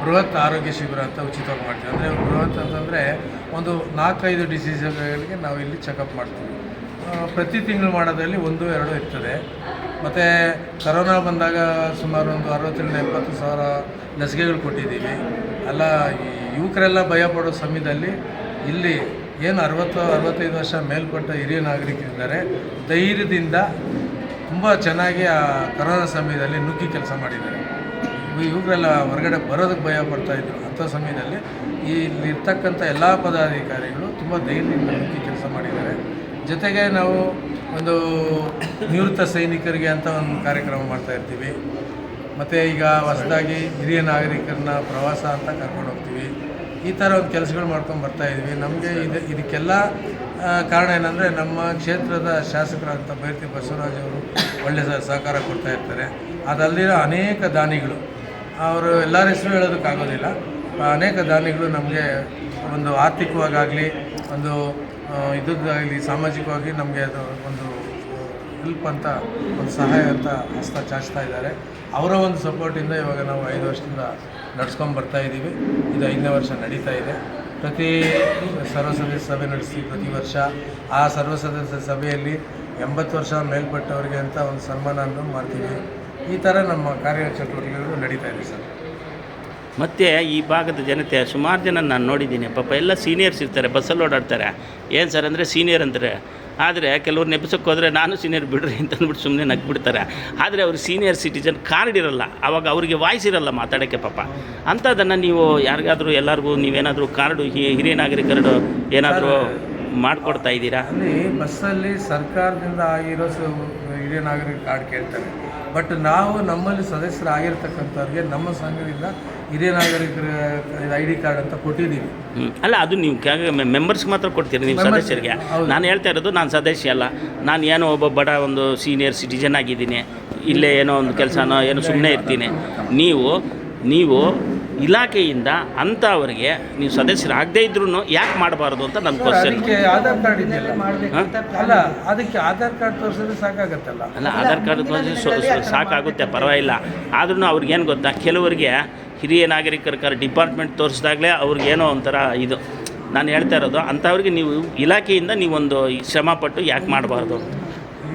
ಬೃಹತ್ ಆರೋಗ್ಯ ಶಿಬಿರ ಅಂತ ಉಚಿತವಾಗಿ ಮಾಡ್ತೀವಿ. ಅಂದರೆ ಬೃಹತ್ ಅಂತಂದರೆ ಒಂದು ನಾಲ್ಕೈದು ಡಿಸೀಸ್ಗಳಿಗೆ ನಾವು ಇಲ್ಲಿ ಚೆಕಪ್ ಮಾಡ್ತೀವಿ. ಪ್ರತಿ ತಿಂಗಳು ಮಾಡೋದ್ರಲ್ಲಿ ಒಂದು, ಎರಡು ಇರ್ತದೆ. ಮತ್ತು ಕರೋನಾ ಬಂದಾಗ ಸುಮಾರು ಒಂದು ಅರವತ್ತರಿಂದ ಎಪ್ಪತ್ತು ಸಾವಿರ ಲಸಿಕೆಗಳು ಕೊಟ್ಟಿದ್ದೀವಿ. ಅಲ್ಲ ಯುವಕರೆಲ್ಲ ಭಯಪಡೋ ಸಮಯದಲ್ಲಿ ಇಲ್ಲಿ ಏನು ಅರವತ್ತು, ಅರವತ್ತೈದು ವರ್ಷ ಮೇಲ್ಪಟ್ಟ ಹಿರಿಯ ನಾಗರಿಕರಿದ್ದಾರೆ, ಧೈರ್ಯದಿಂದ ತುಂಬ ಚೆನ್ನಾಗಿ ಆ ಕರೋನಾ ಸಮಯದಲ್ಲಿ ನುಗ್ಗಿ ಕೆಲಸ ಮಾಡಿದ್ದಾರೆ. ಇವರೆಲ್ಲ ಹೊರಗಡೆ ಬರೋದಕ್ಕೆ ಭಯ ಪಡ್ತಾ ಇದ್ರು. ಅಂಥ ಸಮಯದಲ್ಲಿ ಇಲ್ಲಿರ್ತಕ್ಕಂಥ ಎಲ್ಲ ಪದಾಧಿಕಾರಿಗಳು ತುಂಬ ಧೈರ್ಯದಿಂದ ನುಗ್ಗಿ ಕೆಲಸ ಮಾಡಿದ್ದಾರೆ. ಜೊತೆಗೆ ನಾವು ಒಂದು ನಿವೃತ್ತ ಸೈನಿಕರಿಗೆ ಅಂತ ಒಂದು ಕಾರ್ಯಕ್ರಮ ಮಾಡ್ತಾ ಇರ್ತೀವಿ. ಮತ್ತು ಈಗ ಹೊಸದಾಗಿ ಹಿರಿಯ ನಾಗರಿಕರನ್ನ ಪ್ರವಾಸ ಅಂತ ಕರ್ಕೊಂಡು ಹೋಗ್ತೀವಿ. ಈ ಥರ ಒಂದು ಕೆಲಸಗಳು ಮಾಡ್ಕೊಂಡು ಬರ್ತಾ ಇದ್ವಿ. ನಮಗೆ ಇದು, ಇದಕ್ಕೆಲ್ಲ ಕಾರಣ ಏನಂದರೆ ನಮ್ಮ ಕ್ಷೇತ್ರದ ಶಾಸಕರಾದಂಥ ಬೈರತಿ ಬಸವರಾಜ್ ಅವರು ಒಳ್ಳೆಯ ಸಹ- ಸಹಕಾರ ಕೊಡ್ತಾ ಇರ್ತಾರೆ. ಅದಲ್ಲಿರೋ ಅನೇಕ ದಾನಿಗಳು. ಅವರು ಎಲ್ಲರ ಹೆಸರು ಹೇಳೋದಕ್ಕಾಗೋದಿಲ್ಲ ಅನೇಕ ದಾನಿಗಳು ನಮಗೆ ಒಂದು ಆರ್ಥಿಕವಾಗಲಿ ಒಂದು ಇದಾಗಲಿ ಸಾಮಾಜಿಕವಾಗಿ ನಮಗೆ ಅದು ಒಂದು ಹೆಲ್ಪ್ ಅಂತ, ಒಂದು ಸಹಾಯ ಅಂತ ಹಸ್ತ ಚಾಚ್ತಾ ಇದ್ದಾರೆ. ಅವರ ಒಂದು ಸಪೋರ್ಟಿಂದ ಇವಾಗ ನಾವು ಐದು ವರ್ಷದಿಂದ ನಡ್ಸ್ಕೊಂಡು ಬರ್ತಾ ಇದ್ದೀವಿ. ಇದು ಐದನೇ ವರ್ಷ ನಡೀತಾ ಇದೆ. ಪ್ರತಿ ಸರ್ವ ಸದಸ್ಯ ಸಭೆ ನಡೆಸಿ ಪ್ರತಿ ವರ್ಷ ಆ ಸರ್ವ ಸದಸ್ಯ ಸಭೆಯಲ್ಲಿ ಎಂಬತ್ತು ವರ್ಷ ಮೇಲ್ಪಟ್ಟವರಿಗೆ ಅಂತ ಒಂದು ಸನ್ಮಾನವನ್ನು ಮಾಡ್ತೀವಿ. ಈ ಥರ ನಮ್ಮ ಕಾರ್ಯ ಚಟುವಟಿಕೆಗಳು ನಡೀತಾ ಇದೆ ಸರ್. ಮತ್ತು ಈ ಭಾಗದ ಜನತೆ ಸುಮಾರು ಜನ ನಾನು ನೋಡಿದ್ದೀನಿ. ಪಾಪ ಎಲ್ಲ ಸೀನಿಯರ್ಸ್ ಇರ್ತಾರೆ ಬಸ್ಸಲ್ಲಿ ಓಡಾಡ್ತಾರೆ. ಏನು ಸರ್ ಅಂದರೆ ಸೀನಿಯರ್ ಅಂತಾರೆ ಆದರೆ ಕೆಲವ್ರು ನೆಪಸಕ್ಕೆ ಹೋದರೆ ನಾನು ಸೀನಿಯರ್ ಬಿಡ್ರಿ ಅಂತ ಅಂದ್ಬಿಟ್ಟು ಸುಮ್ಮನೆ ನಗ್ಬಿಡ್ತಾರೆ. ಆದರೆ ಅವ್ರು ಸೀನಿಯರ್ ಸಿಟಿಜನ್ ಕಾರ್ಡ್ ಇರಲ್ಲ. ಆವಾಗ ಅವರಿಗೆ ವಾಯ್ಸ್ ಇರಲ್ಲ ಮಾತಾಡೋಕ್ಕೆ ಪಾಪ. ಅಂಥದ್ದನ್ನು ನೀವು ಯಾರಿಗಾದರೂ ಎಲ್ಲರಿಗೂ ನೀವೇನಾದರೂ ಕಾರ್ಡು ಹಿರಿಯ ನಾಗರಿಕರು ಏನಾದರೂ ಮಾಡಿಕೊಡ್ತಾ ಇದ್ದೀರಾ? ಅಲ್ಲಿ ಬಸ್ಸಲ್ಲಿ ಸರ್ಕಾರದಿಂದ ಆಗಿರೋ ಹಿರಿಯ ನಾಗರಿಕ ಕಾರ್ಡ್ ಕೇಳ್ತಾರೆ. ಬಟ್ ನಾವು ನಮ್ಮಲ್ಲಿ ಸದಸ್ಯರಾಗಿರ್ತಕ್ಕಂಥವ್ರಿಗೆ ನಮ್ಮ ಸಂಘದಿಂದ ಹಿರಿಯ ನಾಗರಿಕರ ಐ ಡಿ ಕಾರ್ಡ್ ಅಂತ ಕೊಟ್ಟಿದ್ದೀವಿ. ಅಲ್ಲ ಅದು ನೀವು ಮೆಂಬರ್ಸ್ ಮಾತ್ರ ಕೊಡ್ತೀರಿ ನೀವು ಸದಸ್ಯರಿಗೆ. ನಾನು ಹೇಳ್ತಾ ಇರೋದು ನಾನು ಸದಸ್ಯ ಅಲ್ಲ. ನಾನು ಏನೋ ಒಬ್ಬ ಬಡ ಒಂದು ಸೀನಿಯರ್ ಸಿಟಿಜನ್ ಆಗಿದ್ದೀನಿ. ಇಲ್ಲೇ ಏನೋ ಒಂದು ಕೆಲಸನೋ ಏನೋ ಸುಮ್ಮನೆ ಇರ್ತೀನಿ. ನೀವು ನೀವು ಇಲಾಖೆಯಿಂದ ಅಂಥವ್ರಿಗೆ ನೀವು ಸದಸ್ಯರಾಗದೇ ಇದ್ರೂ ಯಾಕೆ ಮಾಡಬಾರ್ದು ಅಂತ ನನ್ನ ಕ್ವಶನ್ ಅದಕ್ಕೆ ಆಧಾರ್ ಕಾರ್ಡ್ ಅಲ್ಲ? ಅದಕ್ಕೆ ಆಧಾರ್ ಕಾರ್ಡ್ ತೋರಿಸಿದ್ರೆ ಸಾಕಾಗತ್ತಲ್ಲ? ಅಲ್ಲ ಆಧಾರ್ ಕಾರ್ಡ್ ತೋರಿಸಿ ಸಾಕಾಗುತ್ತೆ ಪರವಾಗಿಲ್ಲ. ಆದ್ರೂ ಅವ್ರಿಗೇನು ಗೊತ್ತಾ? ಕೆಲವರಿಗೆ ಹಿರಿಯ ನಾಗರಿಕರ ಡಿಪಾರ್ಟ್ಮೆಂಟ್ ತೋರಿಸಿದಾಗಲೇ ಅವ್ರಿಗೇನೋ ಒಂಥರ ಇದು. ನಾನು ಹೇಳ್ತಾ ಇರೋದು ಅಂಥವ್ರಿಗೆ ನೀವು ಇಲಾಖೆಯಿಂದ ನೀವೊಂದು ಶ್ರಮಪಟ್ಟು ಯಾಕೆ ಮಾಡಬಾರ್ದು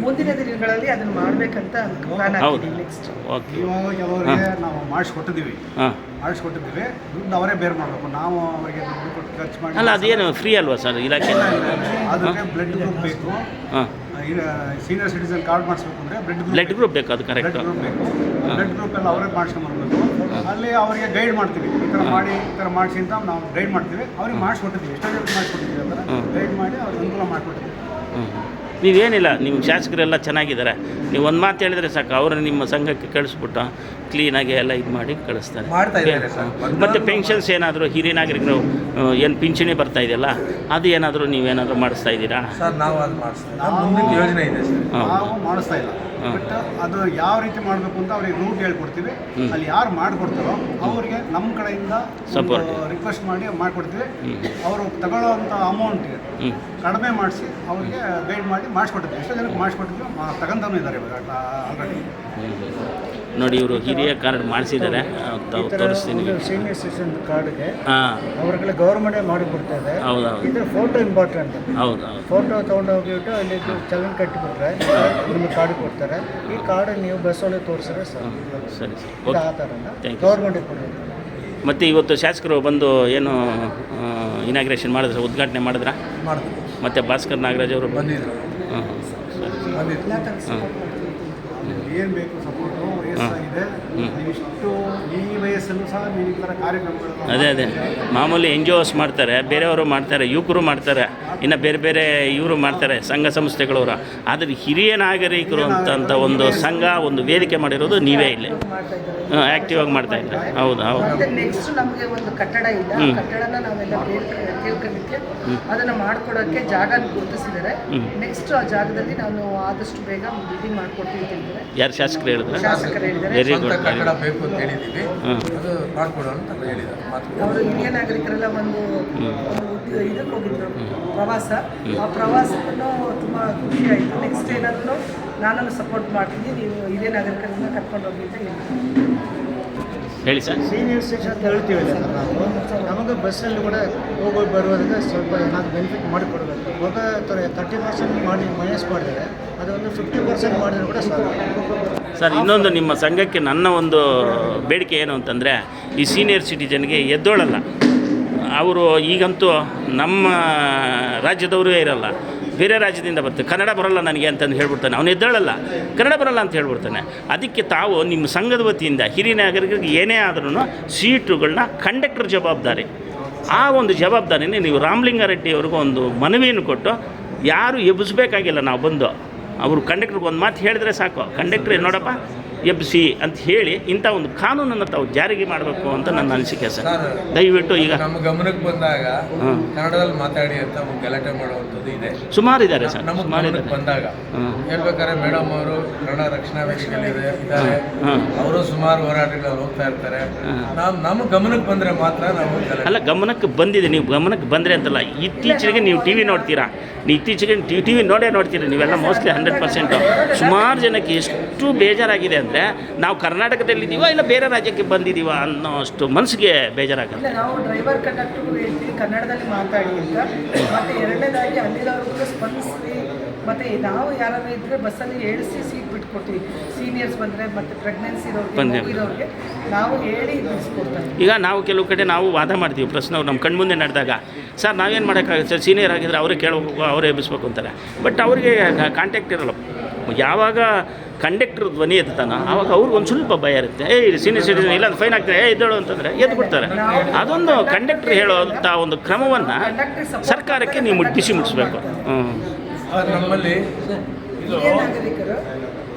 ಮುಂದಿನ ದಿನಗಳಲ್ಲಿ ಅದನ್ನು ಮಾಡ್ಬೇಕಂತ ಪ್ಲಾನ್ ಹೌದು. ನೆಕ್ಸ್ಟ್ ಓಕೆ ಇವಾಗ ಕೆಲವರಿಗೆ ನಾವು ಮಾಡಿಸ್ಕೊಟ್ಟಿದ್ದೀವಿ. ಹಾಂ. ಮಾಡಿಸ್ಕೊಟ್ಟಿದ್ದೀವಿ. ದುಡ್ಡು ಅವರೇ ಬೇರೆ ಮಾಡಬೇಕು. ನಾವು ಅವರಿಗೆ ದುಡ್ಡು ಕೊಟ್ಟು ಖರ್ಚು ಮಾಡಿ ಅಲ್ಲ ಅದೇನು ಫ್ರೀ ಅಲ್ವಾ ಸರ್ ಇಲಾಖೆ? ಅದಕ್ಕೆ ಬ್ಲಡ್ ಗ್ರೂಪ್ ಬೇಕು. ಹಾಂ. ಸೀನಿಯರ್ ಸಿಟಿಸನ್ ಕಾರ್ಡ್ ಮಾಡಿಸ್ಬೇಕು ಅಂದರೆ ಬ್ಲಡ್ ಬ್ಲಡ್ ಗ್ರೂಪ್ ಬೇಕು ಅದು ಬ್ಲಡ್ ಗ್ರೂಪ್ ಬೇಕು. ಬ್ಲಡ್ ಗ್ರೂಪ್ ಎಲ್ಲ ಅವರೇ ಮಾಡಿಸ್ಕೊಂಬರ್ಬೇಕು ಅಲ್ಲಿ ಅವರಿಗೆ ಗೈಡ್ ಮಾಡ್ತೀವಿ. ಈ ಥರ ಮಾಡಿ ಈ ಥರ ಮಾಡಿಸಿ ಅಂತ ನಾವು ಗೈಡ್ ಮಾಡ್ತೀವಿ. ಅವ್ರಿಗೆ ಮಾಡಿಸ್ಕೊಟ್ಟಿದ್ದೀವಿ. ಎಷ್ಟೋ ಜನ ಮಾಡಿಸ್ಕೊಟ್ಟಿದ್ದೀವಿ. ಅಂತ ಗೈಡ್ ಮಾಡಿ ಅವ್ರಿಗೆ ಅನುಕೂಲ ಮಾಡಿಕೊಟ್ಟಿದ್ದೀವಿ. ನೀವೇನಿಲ್ಲ ನಿಮ್ಮ ಶಾಸಕರೆಲ್ಲ ಚೆನ್ನಾಗಿದ್ದಾರೆ. ನೀವು ಒಂದು ಮಾತು ಹೇಳಿದರೆ ಸಾಕು ಅವರು ನಿಮ್ಮ ಸಂಘಕ್ಕೆ ಕಳಿಸ್ಬಿಟ್ಟು ಕ್ಲೀನಾಗಿ ಎಲ್ಲ ಇದು ಮಾಡಿ ಕಳಿಸ್ತಾರೆ. ಮಾಡ್ತಾ ಇದ್ದಾರೆ ಸರ್. ಮತ್ತು ಪೆನ್ಷನ್ಸ್ ಏನಾದರೂ ಹಿರಿಯ ನಾಗರಿಕರು ಏನು ಪಿಂಚಣಿ ಬರ್ತಾ ಇದೆಯಲ್ಲ ಅದು ಏನಾದರೂ ನೀವೇನಾದರೂ ಮಾಡಿಸ್ತಾ ಇದ್ದೀರಾ? ಸರ್ ನಾವು ಅದು ಮಾಡಿಸ್ತೀವಿ ಯೋಜನೆ ಇದೆ ಸರ್. ನಾವು ಮಾಡಿಸ್ತಾ ಇಲ್ಲ. ಬಟ್ ಅದು ಯಾವ ರೀತಿ ಮಾಡಬೇಕು ಅಂತ ಅವ್ರಿಗೆ ರೂಟ್ ಹೇಳ್ಕೊಡ್ತೀವಿ. ಅಲ್ಲಿ ಯಾರು ಮಾಡಿಕೊಡ್ತಾರೋ ಅವರಿಗೆ ನಮ್ಮ ಕಡೆಯಿಂದ. ರಿಕ್ವೆಸ್ಟ್ ಮಾಡಿ ಮಾಡಿಕೊಡ್ತೀವಿ. ಅವರು ತಗೊಳ್ಳೋವಂಥ ಅಮೌಂಟ್ ಹ್ಞೂ ಕಡಿಮೆ ಮಾಡಿಸಿ ಅವರಿಗೆ ಗೈಡ್ ಮಾಡಿ ಮಾಡಿಸ್ಕೊಟ್ಟಿದ್ವಿ ಎಷ್ಟೋ ಜನಕ್ಕೆ ಮಾಡಿಸ್ಕೊಟ್ಟಿದ್ವಿ ತಗೊಂಡವನು ಇದ್ದಾರೆ ಇವಾಗ ಆಲ್ರೆಡಿ ನೋಡಿ ಇವರು ಹಿರಿಯ ಕಾರ್ಡ್ ಮಾಡಿಸಿದ್ದಾರೆ. ತಾವು ತೋರಿಸ್ತೀನಿ ಸೀನಿಯರ್ ಸಿಟಿಸನ್ ಕಾರ್ಡ್ಗೆ ಅವ್ರಿಗೆಲ್ಲ ಗೌರ್ಮೆಂಟೇ ಮಾಡಿ ಕೊಡ್ತದೆ ಇದೆ. ಹೌದು ಇದ್ರ ಫೋಟೋ ಇಂಪಾರ್ಟೆಂಟ್ ಹೌದು ಫೋಟೋ ತೊಗೊಂಡು ಹೋಗಿಬಿಟ್ಟು ಅಲ್ಲಿ ಚಲನ್ ಕಟ್ಟಿಬಿಟ್ರೆ ನಿಮಗೆ ಕಾರ್ಡ್ ಕೊಡ್ತಾರೆ. ಈ ಕಾರ್ಡ್ ನೀವು ಬಸ್ ಒಳಗೆ ತೋರಿಸಿದ್ರೆ ಸರ್. ಸರಿ ಸರ್. ಆ ಥರ. ಗೌರ್ಮೆಂಟಿಗೆ ಕೊಡೋದು. ಮತ್ತು ಇವತ್ತು ಶಾಸಕರು ಬಂದು ಏನು ಇನಾಗ್ರೇಷನ್ ಮಾಡಿದ್ರೆ ಉದ್ಘಾಟನೆ ಮಾಡಿದ್ರೆ? ಮಾಡ್ತೀವಿ ಮತ್ತು ಭಾಸ್ಕರ್ ನಾಗರಾಜ್ ಅವರು ಬಂದಿದ್ದರು ಹಾಂ ಏನು ಬೇಕು ಸಪೋರ್ಟು ವಯಸ್ಸಾಗಿದೆ. ಇಷ್ಟು ಈ ವಯಸ್ಸಲ್ಲೂ ಸಹ ನೀವು ಈ ಥರ ಕಾರ್ಯಕ್ರಮಗಳು ಅದೇ ಅದೇ. ಮಾಮೂಲಿ ಎನ್ ಜಿ ಓಸ್ ಮಾಡ್ತಾರೆ ಬೇರೆಯವರು ಮಾಡ್ತಾರೆ ಯುವಕರು ಮಾಡ್ತಾರೆ ಇನ್ನು ಬೇರೆ ಬೇರೆ ಇವರು ಮಾಡ್ತಾರೆ ಸಂಘ ಸಂಸ್ಥೆಗಳವರು. ಆದರೆ ಹಿರಿಯ ನಾಗರಿಕರು ಅಂತ ಒಂದು ಸಂಘ ಒಂದು ವೇದಿಕೆ ಮಾಡಿರೋದು ನೀವೇ ಇಲ್ಲಿ. ಹಾಂ ಆ್ಯಕ್ಟಿವ್ ಆಗಿ ಮಾಡ್ತಾ ಇದ್ದಾರೆ ಹೌದು ಹೌದು. ಮತ್ತೆ ನೆಕ್ಸ್ಟ್ ನಮಗೆ ಒಂದು ಕಟ್ಟಡ ಇದೆ. ಆ ಕಟ್ಟಡನ ನಾವೆಲ್ಲ ಹ್ಮ್. ಅದನ್ನ ಮಾಡ್ಕೊಡೋಕ್ಕೆ ಜಾಗ ಗುರುತಿಸಿದ್ದಾರೆ. ನೆಕ್ಸ್ಟ್ ಆ ಜಾಗದಲ್ಲಿ ನಾನು ಆದಷ್ಟು ಬೇಗ ಬಿಲ್ಡಿಂಗ್ ಮಾಡ್ಕೊಡ್ತೀವಿ ಯಾರು ಶಾಸಕರು ಹೇಳಿದ್ರು? ಶಾಸಕರು ಹೇಳಿದ್ದಾರೆ. ವೆರಿ ಗುಡ್ ಕಟ್ಟಡ ಬೇಕು ಅಂತ ಹೇಳಿದ್ದೀವಿ. ಅದು ಮಾಡಿಕೊಡು ಅಂತ ಹೇಳಿದ್ದಾರೆ. ಅವರು ಹಿರಿಯ ನಾಗರಿಕರೆಲ್ಲ ಒಂದು ಇದಕ್ಕೆ ಹೋಗಿದ್ರು. ಪ್ರವಾಸ. ಆ ಪ್ರವಾಸವನ್ನು ತುಂಬ ಖುಷಿ ಆಯಿತು. ನೆಕ್ಸ್ಟ್ ಏನಾದರೂ ನಾನು ಸಪೋರ್ಟ್ ಮಾಡ್ತೀನಿ. ನೀವು ಇದೇ ನಾಗರಿಕರನ್ನ ಕರ್ಕೊಂಡು ಹೋಗಿ ಅಂತ ಹೇಳಿ ಸರ್. ಸೀನಿಯರ್ ಸಿಟಿಸನ್ ಅಂತ ಹೇಳ್ತೀವಿ ಸರ್ ನಾವು. ನಮಗೆ ಬಸ್ಸಲ್ಲಿ ಕೂಡ ಹೋಗೋದು ಬರೋದಕ್ಕೆ ಸ್ವಲ್ಪ ಏನಾದ್ರು ಬೆನಿಫಿಟ್ ಮಾಡಿಕೊಡ್ಬೇಕು. ತರ ತರ್ಟಿ ಪರ್ಸೆಂಟ್ ಮಾಡಿ ಮೈನಸ್ ಮಾಡಿದರೆ ಅದೊಂದು ಫಿಫ್ಟಿ ಪರ್ಸೆಂಟ್ ಮಾಡಿದ್ರೆ ಕೂಡ ಸಾಕು. ಸರ್ ಇನ್ನೊಂದು ನಿಮ್ಮ ಸಂಘಕ್ಕೆ ನನ್ನ ಒಂದು ಬೇಡಿಕೆ ಏನು ಅಂತಂದರೆ ಈ ಸೀನಿಯರ್ ಸಿಟಿಜನ್ಗೆ ಎದ್ದೋಳಲ್ಲ. ಅವರು ಈಗಂತೂ ನಮ್ಮ ರಾಜ್ಯದವರೇ ಇರಲ್ಲ. ಬೇರೆ ರಾಜ್ಯದಿಂದ ಬರ್ತದೆ ಕನ್ನಡ ಬರಲ್ಲ ನನಗೆ ಅಂತಂದು ಹೇಳ್ಬಿಡ್ತಾನೆ. ಅವನು ಎದ್ದೇಳಲ್ಲ. ಕನ್ನಡ ಬರಲ್ಲ ಅಂತ ಹೇಳ್ಬಿಡ್ತಾನೆ. ಅದಕ್ಕೆ ತಾವು ನಿಮ್ಮ ಸಂಘದ ವತಿಯಿಂದ ಹಿರಿಯ ನಾಗರಿಕರಿಗೆ ಏನೇ ಆದ್ರೂ ಸೀಟುಗಳನ್ನ ಕಂಡಕ್ಟರ್ ಜವಾಬ್ದಾರಿ. ಆ ಒಂದು ಜವಾಬ್ದಾರಿನೇ ನೀವು ರಾಮಲಿಂಗಾರೆಡ್ಡಿ ಅವ್ರಿಗೂ ಒಂದು ಮನವಿಯನ್ನು ಕೊಟ್ಟು ಯಾರು ಎಬ್ಬಿಸ್ಬೇಕಾಗಿಲ್ಲ ನಾವು ಬಂದು. ಅವರು ಕಂಡಕ್ಟ್ರಿಗೆ ಒಂದು ಮಾತು ಹೇಳಿದ್ರೆ ಸಾಕು. ಕಂಡಕ್ಟ್ರ್ ನೋಡಪ್ಪ? ಎಬ್ಬಿಸಿ ಅಂತ ಹೇಳಿ ಇಂಥ ಒಂದು ಕಾನೂನನ್ನು ತಾವು ಜಾರಿಗೆ ಮಾಡಬೇಕು ಅಂತ ನನ್ನ ಅನಿಸಿಕೆ ಸರ್. ದಯವಿಟ್ಟು ಈಗ ನಮ್ಮ ಗಮನಕ್ಕೆ ಬಂದಾಗ. ಕನ್ನಡದಲ್ಲಿ ಮಾತಾಡಿ ಅಂತ ಗಲಾಟೆ ಮಾಡುವಂಥದ್ದು ಇದೆ. ಸುಮಾರು ಇದ್ದಾರೆ ಸರ್ ನಮ್ಮ ಗಮನಕ್ಕೆ ಬಂದಾಗ. ಹೇಳ್ಬೇಕಾದ್ರೆ ಮೇಡಮ್ ಅವರು ಕನ್ನಡ ರಕ್ಷಣಾ ವೇದಿಕೆಯಲ್ಲಿದೆ ಇದ್ದಾರೆ. ಅವರು ಸುಮಾರು ಹೋರಾಟಗಳಲ್ಲಿ ಹೋಗ್ತಾ ಇರ್ತಾರೆ. ನಾವು ನಮ್ಮ ಗಮನಕ್ಕೆ ಬಂದರೆ ಮಾತ್ರ ನಾವು ಅಲ್ಲ ಗಮನಕ್ಕೆ ಬಂದಿದೆ ನೀವು ಗಮನಕ್ಕೆ ಬಂದರೆ ಅಂತಲ್ಲ ಇತ್ತೀಚೆಗೆ ನೀವು ಟಿ ವಿ ನೋಡ್ತೀರಾ? ನೀವು ಇತ್ತೀಚೆಗೆ ಟಿ ಟಿ ವಿ ನೋಡೇ ನೋಡ್ತೀರಾ ನೀವೆಲ್ಲ ಮೋಸ್ಟ್ಲಿ ಹಂಡ್ರೆಡ್ ಪರ್ಸೆಂಟು. ಸುಮಾರು ಜನಕ್ಕೆ ಎಷ್ಟು ಬೇಜಾರಾಗಿದೆ ಅಂದರೆ ನಾವು ಕರ್ನಾಟಕದಲ್ಲಿದ್ದೀವ ಇಲ್ಲ ಬೇರೆ ರಾಜ್ಯಕ್ಕೆ ಬಂದಿದ್ದೀವ ಅನ್ನೋ ಅಷ್ಟು ಮನಸ್ಸಿಗೆ ಬೇಜಾರಾಗುತ್ತೆ ನಾವು ಡ್ರೈವರ್ ಕಂಡಕ್ಟರ್ಗೂ ಹೇಳ್ತೀವಿ ಕನ್ನಡದಲ್ಲಿ ಮಾತಾಡಿ ಅಂತ. ಮತ್ತೆ ಎರಡನೇದಾಗಿ ಅಲ್ಲಿರೋರ್ಗೂ ಸ್ಪಂದಿಸಿ ಮತ್ತೆ ನಾವು ಯಾರಾದ್ರೂ ಇದ್ರೆ ಬಸ್ಸಲ್ಲಿ ಏಳಿಸಿ ಸೀಟ್ ಬಿಟ್ಕೊಡ್ತೀವಿ ಸೀನಿಯರ್ಸ್ ಬಂದರೆ ಮತ್ತೆ ಪ್ರೆಗ್ನೆನ್ಸಿ. ಇರೋರಿಗೆ ನಾವು ಹೇಳಿ ಬಿಡಿಸ್ಕೊಡ್ತಾರೆ ಈಗ ನಾವು ಕೆಲವು ಕಡೆ ನಾವು ವಾದ ಮಾಡ್ತೀವಿ ಪ್ರಶ್ನೆ ನಮ್ಮ ಕಣ್ಮುಂದೆ ನಡೆದಾಗ. ಸರ್ ನಾವೇನು ಮಾಡೋಕ್ಕಾಗುತ್ತೆ? ಸರ್ ಸೀನಿಯರ್ ಆಗಿದ್ರೆ ಅವರೇ ಕೇಳಬೇಕು ಅವರೇ ಎಬ್ಬಿಸ್ಬೇಕು ಅಂತಾರೆ. ಬಟ್ ಅವರಿಗೆ ಕಾಂಟ್ಯಾಕ್ಟ್ ಇರಲ್ಲ. ಯಾವಾಗ ಕಂಡಕ್ಟರ್ ಧ್ವನಿ ಎತ್ತಾನ ಆವಾಗ ಅವ್ರಿಗೆ ಒಂದು ಸ್ವಲ್ಪ ಭಯ ಇರುತ್ತೆ. ಏ ಸೀನಿಯರ್ ಸಿಟಿಸನ್ ಇಲ್ಲ ಫೈನ್ ಆಗ್ತಾರೆ. ಏ ಇದ್ದಳು ಅಂತಂದರೆ ಎದ್ದು ಬಿಡ್ತಾರೆ. ಅದೊಂದು ಕಂಡಕ್ಟರ್ ಹೇಳೋಂಥ ಒಂದು ಕ್ರಮವನ್ನು ಸರ್ಕಾರಕ್ಕೆ ನೀವು ಮುಟ್ಟಿಸಿ ಮುಟ್ಟಿಸ್ಬೇಕು ಹ್ಞೂ ನಮ್ಮಲ್ಲಿ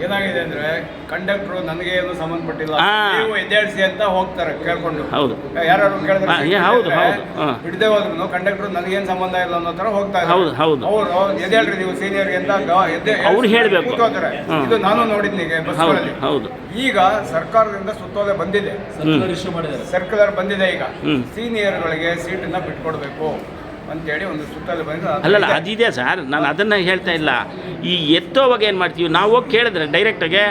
ಏನಾಗಿದೆ ಅಂದ್ರೆ ಕಂಡಕ್ಟ್ರು ನನಗೆ ಏನು ಸಂಬಂಧಪಟ್ಟಿಲ್ಲ. ನೀವು ಎದ್ದೇಳಿಸಿ ಅಂತ ಹೋಗ್ತಾರೆ ಕೇಳ್ಕೊಂಡು. ಹೌದು. ಯಾರು ಕೇಳಿದ್ರೆ ಹೌದು, ಹೌದು, ಹಾ. ಬಿಡದೆ ಹೋದ್ರು ಕಂಡಕ್ಟ್ರು ನನಗೇನು ಸಂಬಂಧ ಇಲ್ಲ ಅನ್ನೋ ತರ ಹೋಗ್ತಾ ಇದ್ದಾರೆ. ಹೌದು, ಹೌದು. ಅವ್ರು ಎದ್ದೇಳ್ರಿ ನೀವು ಸೀನಿಯರ್ ಅಂತ ಎದ್ದೆ ಅವ್ರು ಹೇಳ್ಬೇಕು. ಕೂತ್ಕೋತಾರೆ. ಇದು ನಾನು ನೋಡಿದ್ನಿ ಈಗ ಹೌದು ಬಸ್ಗಳಲ್ಲಿ ಹೌದು. ಈಗ ಸರ್ಕಾರದಿಂದ ಸುತ್ತೋಲೆ ಬಂದಿದೆ. ಸರ್ಕುಲರ್ ಇಶ್ಯೂ ಮಾಡಿದ್ದಾರೆ. ಸರ್ಕ್ಯುಲರ್ ಬಂದಿದೆ ಈಗ. ಸೀನಿಯರ್ಗಳಿಗೆ ಸೀಟನ್ನ ಬಿಟ್ಕೊಡ್ಬೇಕು. ಅಂತೇಳಿ ಒಂದು ಸುತ್ತೋಲೆ ಬಂದು ಅದು ಅಲ್ಲಲ್ಲ ಇದೆ. ಅದಿದೆ ಸರ್. ನಾನು ಅದನ್ನು ಹೇಳ್ತಾ ಇಲ್ಲ. ಈ ಎತ್ತೋವಾಗ ಏನು ಮಾಡ್ತೀವಿ? ನಾವು ಹೋಗಿ ಕೇಳಿದ್ರೆ ಡೈರೆಕ್ಟಾಗೆ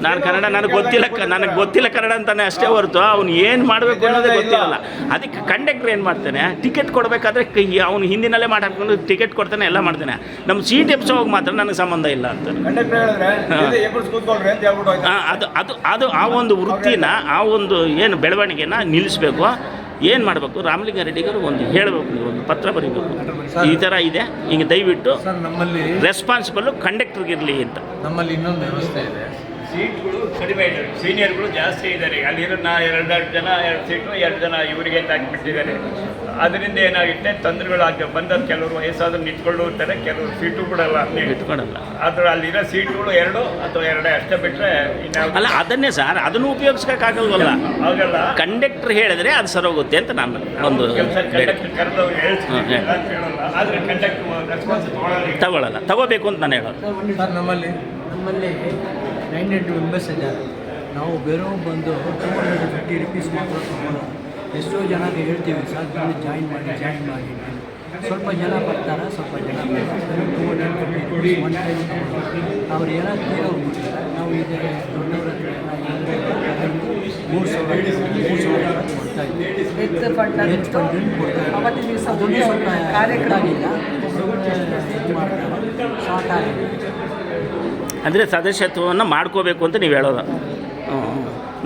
ನಾನು ಕನ್ನಡ ನನಗೆ ಗೊತ್ತಿಲ್ಲ ಕ- ನನಗೆ ಗೊತ್ತಿಲ್ಲ ಕನ್ನಡ ಅಂತಾನೆ ಅಷ್ಟೇ ಹೊರತು ಅವ್ನು ಏನು ಮಾಡಬೇಕು ಅನ್ನೋದೇ ಗೊತ್ತಿಲ್ಲ ಅದಕ್ಕೆ ಕಂಡಕ್ಟ್ರ್ ಏನು ಮಾಡ್ತಾನೆ? ಟಿಕೆಟ್ ಕೊಡಬೇಕಾದ್ರೆ ಅವ್ನು ಹಿಂದಿನಲ್ಲೇ ಮಾತಾಡ್ಕೊಂಡು ಟಿಕೆಟ್ ಕೊಡ್ತಾನೆ ಎಲ್ಲ ಮಾಡ್ತಾನೆ. ನಮ್ಮ ಸೀಟ್ ಎಬ್ಸೋವಾಗ ಮಾತ್ರ ನನಗೆ ಸಂಬಂಧ ಇಲ್ಲ ಅಂತ. ಅದು ಅದು ಅದು ಆ ಒಂದು ವೃತ್ತಿನ ಆ ಒಂದು ಏನು ಬೆಳವಣಿಗೆನ ನಿಲ್ಲಿಸಬೇಕು. ಏನು ಮಾಡಬೇಕು? ರಾಮಲಿಂಗಾರೆಡ್ಡಿಗರು ಒಂದು ಹೇಳಬೇಕು ನೀವು ಒಂದು ಪತ್ರ ಬರೀಬೇಕು. ಈ ಥರ ಇದೆ. ಹಿಂಗೆ ದಯವಿಟ್ಟು ನಮ್ಮಲ್ಲಿ ರೆಸ್ಪಾನ್ಸಿಬಲ್ಲು ಕಂಡಕ್ಟ್ರಿಗಿರಲಿ ಅಂತ. ನಮ್ಮಲ್ಲಿ ಇನ್ನೊಂದು ವ್ಯವಸ್ಥೆ ಇದೆ. ಸೀಟ್ಗಳು ಕಡಿಮೆ ಇದೆ. ಸೀನಿಯರ್ಗಳು ಜಾಸ್ತಿ ಇದ್ದಾರೆ. ಅಲ್ಲಿರೋ ನಾ ಎರಡೆರಡು ಜನ ಎರಡು ಸೀಟು ಎರಡು ಜನ ಇವರಿಗೆ ಅಂತ ಹಾಕಿಬಿಟ್ಟಿದ್ದಾರೆ ಅದರಿಂದ ಏನಾಗುತ್ತೆ? ತೊಂದರೆಗಳಾಗ್ತವೆ ಬಂದ ಕೆಲವರು ವಯಸ್ಸಾದ್ರು ನಿಂತ್ಕೊಂಡು ಇರ್ತಾರೆ ಕೆಲವರು ಸೀಟು ಕೊಡಲ್ಲ ಅಲ್ಲಿ. ಇಟ್ಕೊಳಲ್ಲ ಆದ್ರೆ ಅಲ್ಲಿರೋ ಸೀಟ್ಗಳು ಎರಡು ಅಥವಾ ಎರಡೇ ಅಷ್ಟೇ ಬಿಟ್ಟರೆ ಅಲ್ಲ ಅದನ್ನೇ ಸರ್ ಅದನ್ನು ಉಪಯೋಗಿಸ್ಬೇಕಾಗಲ್ವಲ್ಲ ಆಗಲ್ಲ ಕಂಡಕ್ಟರ್ ಹೇಳಿದ್ರೆ ಅದು ಸರೋಗುತ್ತೆ ಅಂತ ನಾನು ಒಂದು ಕೆಲಸ ಕಂಡಕ್ಟರ್ ಕರೆದವ್ರು ಹೇಳ್ತೀನಿ ಅಂತ ಹೇಳಲ್ಲ. ಆದರೆ ಕಂಡಕ್ಟರ್ ರೆಸ್ಪಾನ್ಸ್ ತೊಗೊಳ್ಳಲ್ಲ ತಗೊಳ್ಳಲ್ಲ ತಗೋಬೇಕು ಅಂತ ನಾನು ಹೇಳೋದು. ಸರ್ ನಮ್ಮಲ್ಲಿ ನಮ್ಮಲ್ಲಿ ನೈನ್ ಹಂಡ್ರೆಡ್ ಮೆಂಬರ್ಸ್ ಇದ್ದಾರೆ. ನಾವು ಬೇರೆಯವ್ರು ಬಂದು ಟೂ ಹಂಡ್ರೆಡ್ ಫಿಫ್ಟಿ ರುಪೀಸ್ ಮಾತ್ರ ತೊಗೊಳ್ಳೋದು. ಎಷ್ಟೋ ಜನಕ್ಕೆ ಹೇಳ್ತೀವಿ ಸರ್ ಬಂದು ಜಾಯಿನ್ ಮಾಡಿ ಜಾಯಿನ್ ಮಾಡಿ ಸ್ವಲ್ಪ ಜನ ಬರ್ತಾರೆ ಸ್ವಲ್ಪ ಜನ two hundred fifty rupees one time ಅವ್ರು ಏನಾದ್ರು ತೀರೋಗ್ಬಿಟ್ಟಿದ್ದಾರೆ ನಾವು ಈಗ ದೊಡ್ಡವ್ರ ಹತ್ರ ಮೂರು ಸಾವಿರ ಮೂರು ಸಾವಿರ ಕೊಡ್ತಾ ಇದ್ದೀವಿ ಸ್ವಲ್ಪ ಕಾರ್ಯಕ್ರಮ ಇಲ್ಲ ಇದು ಮಾಡ್ತಾರೆ. ಶಾರ್ಟ್ ಆಗಿದೆ. ಅಂದರೆ ಸದಸ್ಯತ್ವವನ್ನು ಮಾಡ್ಕೋಬೇಕು ಅಂತ ನೀವು ಹೇಳೋದು.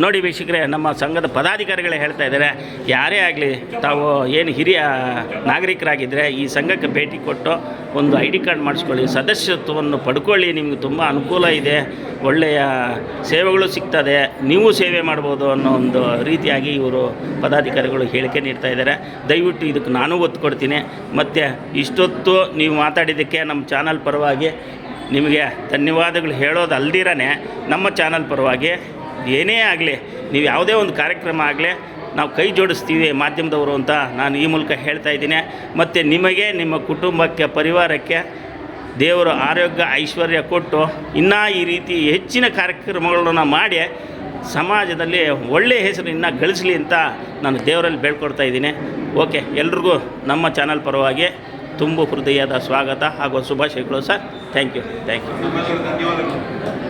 ನೋಡಿ ವೀಕ್ಷಕರೇ, ನಮ್ಮ ಸಂಘದ ಪದಾಧಿಕಾರಿಗಳೇ ಹೇಳ್ತಾ ಇದ್ದಾರೆ, ಯಾರೇ ಆಗಲಿ ತಾವು ಏನು ಹಿರಿಯ ನಾಗರಿಕರಾಗಿದ್ದರೆ ಈ ಸಂಘಕ್ಕೆ ಭೇಟಿ ಕೊಟ್ಟು ಒಂದು ಐ ಡಿ ಕಾರ್ಡ್ ಮಾಡಿಸ್ಕೊಳ್ಳಿ, ಸದಸ್ಯತ್ವವನ್ನು ಪಡ್ಕೊಳ್ಳಿ, ನಿಮಗೆ ತುಂಬ ಅನುಕೂಲ ಇದೆ, ಒಳ್ಳೆಯ ಸೇವೆಗಳು ಸಿಗ್ತದೆ, ನೀವು ಸೇವೆ ಮಾಡ್ಬೋದು ಅನ್ನೋ ಒಂದು ರೀತಿಯಾಗಿ ಇವರು ಪದಾಧಿಕಾರಿಗಳು ಹೇಳಿಕೆ ನೀಡ್ತಾ ಇದ್ದಾರೆ. ದಯವಿಟ್ಟು ಇದಕ್ಕೆ ನಾನು ಒತ್ತು ಕೊಡ್ತೀನಿ. ಮತ್ತು ಇಷ್ಟೊತ್ತು ನೀವು ಮಾತಾಡಿದ್ದಕ್ಕೆ ನಮ್ಮ ಚಾನಲ್ ಪರವಾಗಿ ನಿಮಗೆ ಧನ್ಯವಾದಗಳು ಹೇಳೋದು ಅಲ್ದಿರನೇ ನಮ್ಮ ಚಾನಲ್ ಪರವಾಗಿ ಏನೇ ಆಗಲಿ, ನೀವು ಯಾವುದೇ ಒಂದು ಕಾರ್ಯಕ್ರಮ ಆಗಲಿ, ನಾವು ಕೈ ಜೋಡಿಸ್ತೀವಿ ಮಾಧ್ಯಮದವರು ಅಂತ ನಾನು ಈ ಮೂಲಕ ಹೇಳ್ತಾ ಇದ್ದೀನಿ. ಮತ್ತು ನಿಮಗೆ, ನಿಮ್ಮ ಕುಟುಂಬಕ್ಕೆ, ಪರಿವಾರಕ್ಕೆ ದೇವರು ಆರೋಗ್ಯ, ಐಶ್ವರ್ಯ ಕೊಟ್ಟು ಇನ್ನೂ ಈ ರೀತಿ ಹೆಚ್ಚಿನ ಕಾರ್ಯಕ್ರಮಗಳನ್ನು ಮಾಡಿ ಸಮಾಜದಲ್ಲಿ ಒಳ್ಳೆಯ ಹೆಸರು ಇನ್ನೂ ಗಳಿಸಲಿ ಅಂತ ನಾನು ದೇವರಲ್ಲಿ ಬೇಡ್ಕೊಡ್ತಾ ಇದ್ದೀನಿ. ಓಕೆ, ಎಲ್ರಿಗೂ ನಮ್ಮ ಚಾನಲ್ ಪರವಾಗಿ ತುಂಬು ಹೃದಯದ ಸ್ವಾಗತ ಹಾಗೂ ಶುಭಾಶಯಗಳು sir. Thank you thank you